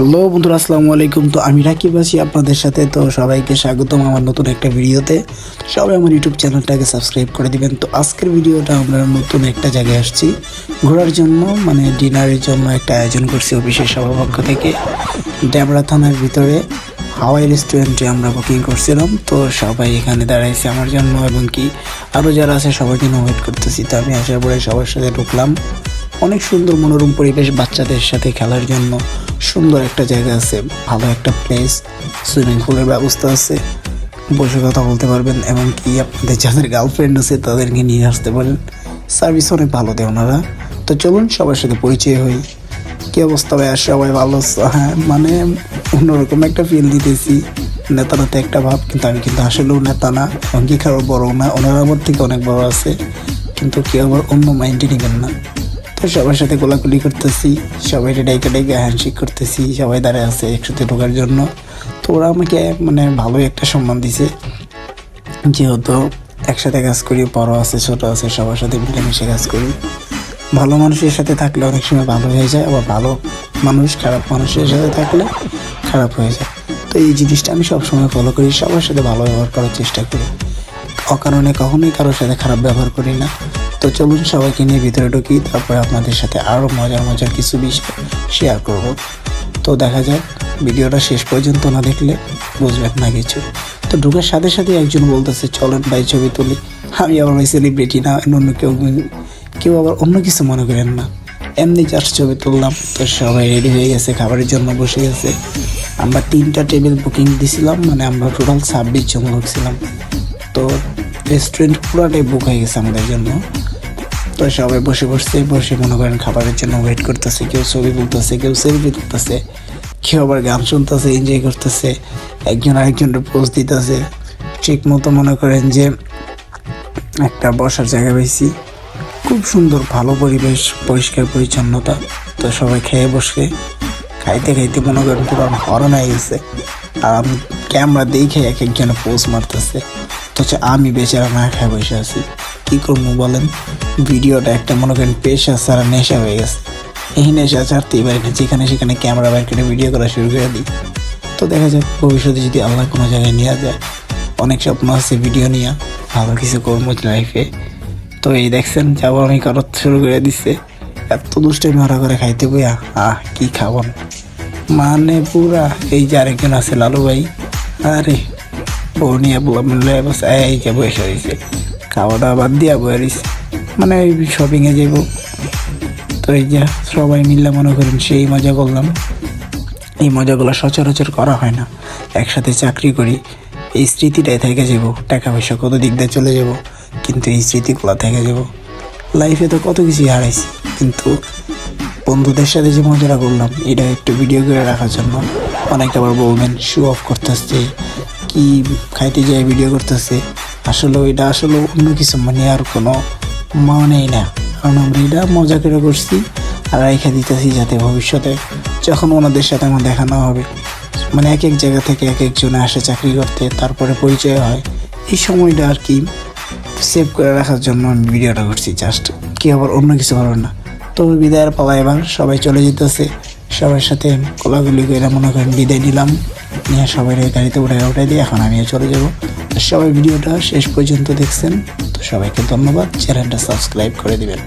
Hello বন্ধুরা, আসসালামু আলাইকুম। তো আমি রাকিব আছি আপনাদের সাথে। তো সবাইকে স্বাগতম আমার নতুন একটা ভিডিওতে। সবাই আমার ইউটিউব চ্যানেলটাকে সাবস্ক্রাইব করে দিবেন। তো আজকের ভিডিওটা আমরা নতুন একটা জায়গায় আসছি। ঘোরার জন্য মানে ডিনারের জন্য একটা আয়োজন করছি অফিসের সবার পক্ষ থেকে। ড্যাবরা থানার ভিতরে হাওয়াই রেস্টুরেন্টে আমরা বুকিং করছিলাম। তো সবাই এখানে দাঁড়াইছে আমার জন্য এবং কি। আরও যারা আছে সবার জন্য ওয়েট করতেছি। তো আমি আসার পরে সবার সাথে ঢুকলাম। অনেক সুন্দর মনোরম পরিবেশ বাচ্চাদের সাথে খেলার জন্য। সুন্দর একটা জায়গা আছে, ভালো একটা প্লেস সুইমিং পুলের ব্যবস্থা আছে। বসে কথা বলতে পারবেন এবং কি আপনাদের যাদের গার্লফ্রেন্ড আছে তাদেরকে নিয়ে আসতে পারেন। সার্ভিস অনেক ভালো দেয় ওনারা। তো চলুন, সবার সাথে পরিচয় হই। কি অবস্থা ভাই আর সবাই ভালো হ্যাঁ মানে অন্যরকম একটা ফিল দিতেছি। নেতা নাতে একটা ভাব, কিন্তু আমি কিন্তু আসলেও নেতা না। এবং কি কারও বড় না, ওনারা আমার থেকে অনেক বড় আছে। কিন্তু কেউ আবার অন্য মাইন্ডে নেবেন না। সবার সাথে গোলাগুলি করতেছি সবাই ডাইকে ডাইকে হ্যান্ডশেক করতেছি, সবাই দাঁড়ায় আছে একসাথে ঢোকার জন্য। তো ওরা আমাকে মানে ভালোই একটা সম্মান দিছে। যেহেতু একসাথে কাজ করি, বড় আছে, ছোট আছে, সবার সাথে মিলেমিশে কাজ করি। ভালো মানুষের সাথে থাকলে অনেক সময় ভালো হয়ে যায়, আবার ভালো মানুষ, খারাপ মানুষের সাথে থাকলে খারাপ হয়ে যায়। তো এই জিনিসটা আমি সবসময় ফলো করি, সবার সাথে ভালো ব্যবহার করার চেষ্টা করি। অকারণে কখনোই কারোর সাথে খারাপ ব্যবহার করি না। তো চলুন সবাইকে নিয়ে ভিতরে ঢুকি, তারপরে আপনাদের সাথে আরও মজার মজার কিছু বিষয় শেয়ার করব। তো দেখা যাক, ভিডিওটা শেষ পর্যন্ত না দেখলে বুঝবেন না কিছু। তো ঢুকার সাথে সাথে একজন বলতেছে, চলেন ভাই, ছবি তুলি। আমি আবার ভাই সেলিব্রিটি না, অন্য কেউ কেউ আবার অন্য কিছু মনে করেন না। এমনি জাস্ট ছবি তুললাম, তো সবাই রেডি হয়ে গেছে, খাবারের জন্য বসে গেছে। আমরা তিনটা টেবিল বুকিং দিছিলাম মানে আমরা টোটাল ছাব্বিশ জন লোক ছিলাম। তো রেস্টুরেন্ট পুরোটাই বুক হয়ে গেছে আমাদের জন্য। তো সবাই বসে বসছে বসে মনে করেন খাবারের জন্য ওয়েট করতেছে, কেউ ছবি তুলতেছে, কেউ সেলফি তুলতেছে, কেউ আবার গান শুনতেছে এনজয় করতেছে, একজন আরেকজনের পোস্ট দিতেছে। ঠিক মতো মনে করেন যে একটা বসার জায়গা পেয়েছি খুব সুন্দর, ভালো পরিবেশ, পরিষ্কার পরিচ্ছন্নতা। তো সবাই খেয়ে বসে, খাইতে খাইতে মনে করেন পুরো হরণ হয়ে গেছে। আর আমি ক্যামেরা দেখে এক একজনে পোজ মারতেছে। তো আমি বেচারা না খায় বসে আছি। কী করব বলেন? ভিডিওটা একটা মনে করেন পেশা সারা নেশা হয়ে গেছে। এই নেশা ছাড়তেই পারি না, যেখানে সেখানে ক্যামেরা বাইর করে ভিডিও করা শুরু করে দিই। তো দেখা যাক, ভবিষ্যতে যদি আল্লাহ কোনো জায়গায় নেওয়া যায়, অনেক স্বপ্ন আছে ভিডিও নিয়ে, ভালো কিছু করব লাইফে তো এই দেখছেন, যাব আমি কারও শুরু করে দিচ্ছে এত দুষ্টামি মারা করে খাইতে বইয়া, আহ, কি খাবন মানে পুরা, এই যে আরেকজন আছে লালু ভাই, আরে বউ নিয়ে বললাম বসে এই যে বসে রয়েছে। খাওয়া দাওয়া বাদ দিয়া বয়ে রয়েছে মানে ওই শপিংয়ে যাব তো এই যে সবাই মিললে মনে করেন সেই মজা করলাম। এই মজাগুলো সচরাচর করা হয় না। একসাথে চাকরি করি, এই স্মৃতিটাই থেকে যাব টাকা পয়সা কত দিক দিয়ে চলে যাব কিন্তু এই স্মৃতিগুলো থেকে যাব লাইফে তো কত কিছুই হারাইছি, কিন্তু বন্ধুদের সাথে যে মজাটা করলাম, এটা একটু ভিডিও করে রাখার জন্য অনেকে আবার বলবেন শো অফ করতে করতেছে। কি খাইতে যায় ভিডিও করতেছে। আসলে এটা আসলে অন্য কিছু মানে আর কোনো মানেই না। কারণ আমরা এটা মজা করে করছি আর রেখে দিতেছি যাতে ভবিষ্যতে যখন ওনাদের সাথে আমার দেখানো হবে মানে এক এক জায়গা থেকে এক একজনে আসে চাকরি করতে, তারপরে পরিচয় হয়, এই সময়টা আর কি সেভ করে রাখার জন্য আমি ভিডিওটা করছি জাস্ট কি আবার অন্য কিছু ভালো না। তো বিদায়ের পালা এবার, সবাই চলে যেতেছে, সবার সাথে কোলাগুলি করে মনে করেন বিদায় নিলাম, নিয়ে সবাই গাড়িতে উঠে উঠে দিয়ে এখন আমিও চলে যাব। সবাই ভিডিওটা শেষ পর্যন্ত দেখছেন। তো সবাইকে ধন্যবাদ। চ্যানেলটা সাবস্ক্রাইব করে দিবেন।